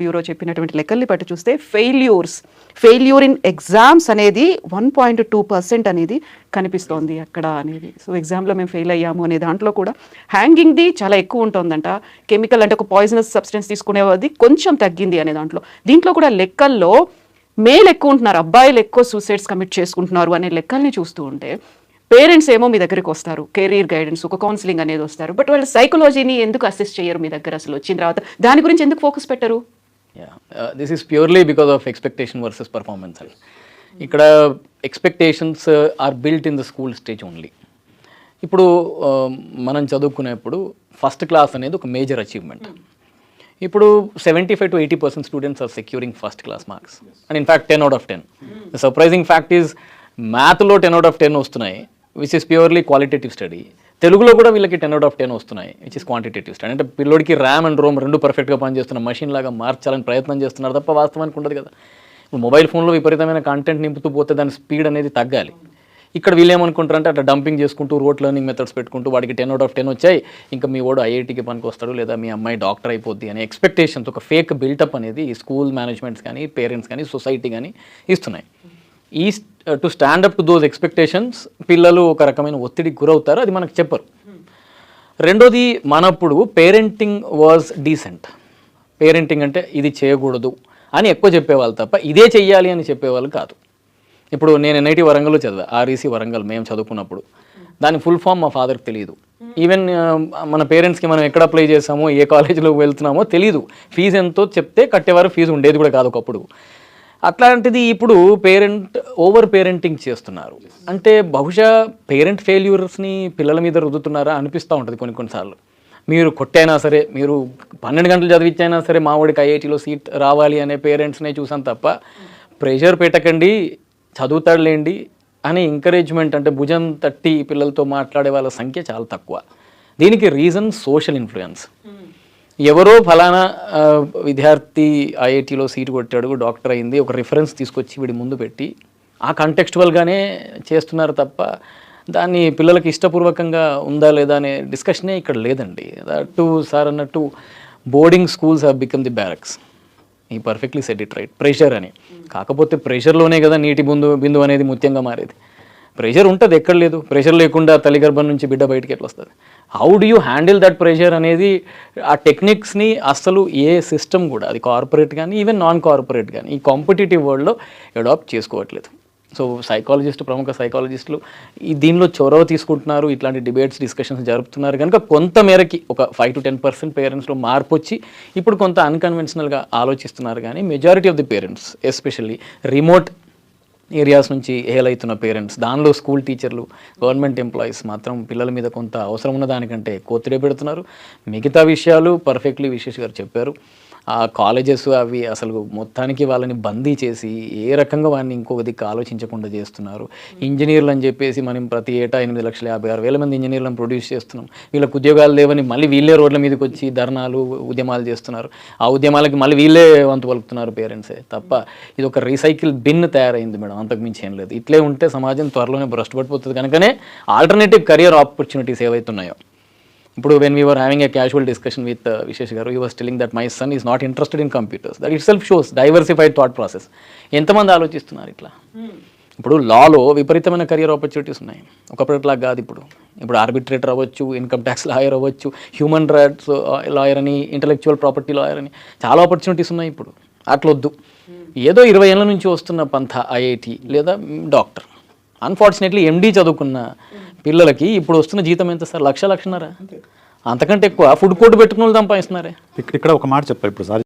Bureau చెప్పినటువంటి లెక్కల్ని బట్టి చూస్తే ఫెయిల్యూర్స్ ఫెయిల్యూర్ ఇన్ ఎగ్జామ్స్ అనేది వన్ పాయింట్ టూ పర్సెంట్ అనేది కనిపిస్తోంది అక్కడ అనేది. సో ఎగ్జామ్లో మేము ఫెయిల్ అయ్యాము అనే దాంట్లో కూడా హ్యాంగింగ్ది చాలా ఎక్కువ ఉంటుందంట. కెమికల్ అంటే ఒక పాయిజనస్ సబ్స్టెన్స్ తీసుకునేది కొంచెం తగ్గింది అనే దాంట్లో. దీంట్లో కూడా లెక్కల్లో మేల్ ఎక్కువ ఉంటున్నారు అబ్బాయిలు ఎక్కువ సూసైడ్స్ కమిట్ చేసుకుంటున్నారు అనే లెక్కల్ని చూస్తూ ఉంటే పేరెంట్స్ ఏమో మీ దగ్గరికి వస్తారు కెరీర్ గైడెన్స్ ఒక కౌన్సిలింగ్ అనేది వస్తారు. బట్ వాళ్ళ సైకాలజీని ఎందుకు అసెస్ చేయరు మీ దగ్గర అసలు వచ్చిన తర్వాత? దాని గురించి ఎందుకు ఫోకస్ పెట్టరు? This is purely because of expectation versus performance అని ఇక్కడ expectations are built in the school stage only ఇప్పుడు uh, మనం చదువుకునేప్పుడు ఫస్ట్ క్లాస్ అనేది ఒక మేజర్ అచీవ్మెంట్ ఇప్పుడు seventy five to eighty percent students are securing first class marks and in fact ten out of ten surprising fact is మ్యాథ్లో ten out of ten వస్తున్నాయి which is purely qualitative study తెలుగులో కూడా వీళ్ళకి ten out of ten వస్తున్నాయి which is quantitative stand అంటే పిల్లోడికి RAM and Rome రెండు పర్ఫెక్ట్గా పనిచేస్తున్న మషిన్ లాగా మార్చాలని ప్రయత్నం చేస్తున్నారు తప్ప వాస్తవానికి ఉండదు కదా. ఇప్పుడు మొబైల్ ఫోన్లో విపరీతమైన కంటెంట్ నింపుతూ పోతే దాని స్పీడ్ అనేది తగ్గాలి. ఇక్కడ వీళ్ళు ఏమనుకుంటారంటే అట్లా డంపింగ్ చేసుకుంటూ రోడ్ లెర్నింగ్ మెథడ్స్ పెట్టుకుంటూ వాడికి టెన్ అవుట్ ఆఫ్ టెన్ వచ్చాయి. ఇంకా మీ వాడు ఐఐటీకి పనికి వస్తాడు లేదా మీ అమ్మాయి డాక్టర్ అయిపోద్ది అనే ఎక్స్పెక్టేషన్స్ ఒక ఫేక్ బిల్టప్ అనేది ఈ స్కూల్ మేనేజ్మెంట్స్ కానీ పేరెంట్స్ కానీ సొసైటీ కానీ ఇస్తున్నాయి. ఈ to stand up to those expectations పిల్లలు ఒక రకమైన ఒత్తిడికి గురవుతారు అది మనకు చెప్పరు. రెండోది మనప్పుడు పేరెంటింగ్ వాజ్ డీసెంట్ పేరెంటింగ్ అంటే ఇది చేయకూడదు అని ఎక్కువ చెప్పేవాళ్ళు తప్ప ఇదే చెయ్యాలి అని చెప్పేవాళ్ళు కాదు. ఇప్పుడు నేను ఎన్ఐటి వరంగల్లో చదివా ఆర్ఈసీ వరంగల్ మేము చదువుకున్నప్పుడు. దాని ఫుల్ ఫామ్ మా ఫాదర్కి తెలియదు ఈవెన్ మన పేరెంట్స్కి మనం ఎక్కడ అప్లై చేసామో ఏ కాలేజీలోకి వెళ్తున్నామో తెలియదు ఫీజు ఎంతో చెప్తే కట్టేవారు ఫీజు ఉండేది కూడా కాదు ఒకప్పుడు. అట్లాంటిది ఇప్పుడు పేరెంట్ ఓవర్ పేరెంటింగ్ చేస్తున్నారు. అంటే బహుశా పేరెంట్ ఫెయిల్యూర్స్ని పిల్లల మీద రుద్దుతున్నారా అనిపిస్తూ ఉంటుంది కొన్ని కొన్నిసార్లు. మీరు కొట్టైనా సరే మీరు పన్నెండు గంటలు చదివించైనా సరే మావాడికి ఐఐటీలో సీట్ రావాలి అనే పేరెంట్స్నే చూసాను తప్ప ప్రెషర్ పెట్టకండి చదువుతాడులేండి అనే ఎంకరేజ్మెంట్ అంటే భుజం తట్టి పిల్లలతో మాట్లాడే వాళ్ళ సంఖ్య చాలా తక్కువ. దీనికి రీజన్ సోషల్ ఇన్ఫ్లుయెన్స్. ఎవరో ఫలానా విద్యార్థి ఐఐటీలో సీటు కొట్టాడు డాక్టర్ అయింది ఒక రిఫరెన్స్ తీసుకొచ్చి వీడి ముందు పెట్టి ఆ కంటెక్చువల్గానే చేస్తున్నారు తప్ప దాన్ని పిల్లలకి ఇష్టపూర్వకంగా ఉందా లేదా అనే డిస్కషనే ఇక్కడ లేదండి. టు సార్ అన్నట్టు boarding schools have become the barracks ఈ perfectly set it right pressure అని. కాకపోతే ప్రెషర్లోనే కదా నీటి బిందు బిందు అనేది ముత్యంగా మారేది. ప్రెషర్ ఉంటుంది ఎక్కడ లేదు. ప్రెషర్ లేకుండా తల్లి గర్భం నుంచి బిడ్డ బయటకి ఎట్లా వస్తుంది? How do you handle that pressure అనేది ఆ టెక్నిక్స్ని అస్సలు ఏ సిస్టమ్ కూడా అది కార్పొరేట్ కానీ ఈవెన్ నాన్ కార్పొరేట్ కానీ ఈ కాంపిటేటివ్ వరల్డ్లో అడాప్ట్ చేసుకోవట్లేదు. సో సైకాలజిస్ట్ ప్రముఖ సైకాలజిస్టులు ఈ దీనిలో చొరవ తీసుకుంటున్నారు. ఇట్లాంటి డిబేట్స్ డిస్కషన్స్ జరుపుతున్నారు. కనుక కొంత మేరకి ఒక ఫైవ్ టు టెన్ పర్సెంట్ పేరెంట్స్లో మార్పు వచ్చి ఇప్పుడు కొంత అన్కన్వెన్షనల్గా ఆలోచిస్తున్నారు. కానీ majority of the parents especially remote areas నుంచి హేలవుతున్న పేరెంట్స్ దానిలో స్కూల్ టీచర్లు గవర్నమెంట్ ఎంప్లాయీస్ మాత్రం పిల్లల మీద కొంత అవసరం ఉన్న దానికంటే కోతిరే పెడుతున్నారు. మిగతా విషయాలు పర్ఫెక్ట్లీ విశేష్ గారు చెప్పారు. ఆ కాలేజెస్ అవి అసలు మొత్తానికి వాళ్ళని బందీ చేసి ఏ రకంగా వాడిని ఇంకొక దిక్కు ఆలోచించకుండా చేస్తున్నారు. ఇంజనీర్లు అని చెప్పేసి మనం ప్రతి ఏటా ఎనిమిది లక్షల యాభై ఆరు వేల మంది ఇంజనీర్లను ప్రొడ్యూస్ చేస్తున్నాం. వీళ్ళకి ఉద్యోగాలు లేవని మళ్ళీ వీళ్ళే రోడ్ల మీదకి వచ్చి ధర్నాలు ఉద్యమాలు చేస్తున్నారు. ఆ ఉద్యమాలకి మళ్ళీ వీళ్ళే వంతు పలుకుతున్నారు పేరెంట్సే తప్ప ఇది ఒక రీసైకిల్ బిన్ తయారైంది మేడం. అంతకుమించి ఏం లేదు. ఇట్లే ఉంటే సమాజం త్వరలోనే భ్రష్టు పడిపోతుంది. కనుకనే ఆల్టర్నేటివ్ కెరియర్ ఆపర్చునిటీస్ ఏవైతున్నాయో ఇప్పుడు when we are having a casual discussion with Vishesh గారు you was telling that my son is not interested in computers that itself shows diversified thought process ఎంతమంది ఆలోచిస్తున్నారు ఇట్లా? ఇప్పుడు లాలో విపరీతమైన కెరియర్ ఆపర్చునిటీస్ ఉన్నాయి. ఒకప్పటిలా కాదు ఇప్పుడు. ఇప్పుడు ఆర్బిట్రేటర్ అవ్వచ్చు ఇన్కమ్ ట్యాక్స్ లాయర్ అవ్వచ్చు హ్యూమన్ రైట్స్ లాయర్ అని ఇంటలెక్చువల్ ప్రాపర్టీ లాయర్ అని చాలా ఆపర్చునిటీస్ ఉన్నాయి ఇప్పుడు. అట్లొద్దు. ఏదో ఇరవై ఏళ్ళ నుంచి వస్తున్న పంథ ఐఐటి లేదా డాక్టర్. అన్ఫార్చునేట్లీ ఎండీ చదువుకున్న పిల్లలకి ఇప్పుడు వస్తున్న జీతం ఎంత సార్? లక్ష లక్షన్నర? అంతకంటే ఎక్కువ. ఫుడ్ కోర్టు పెట్టుకున్న వాళ్ళు సంపాదిస్తున్నారే. ఇక్- ఇక్కడ ఒక మాట చెప్పారు ఇప్పుడు సార్.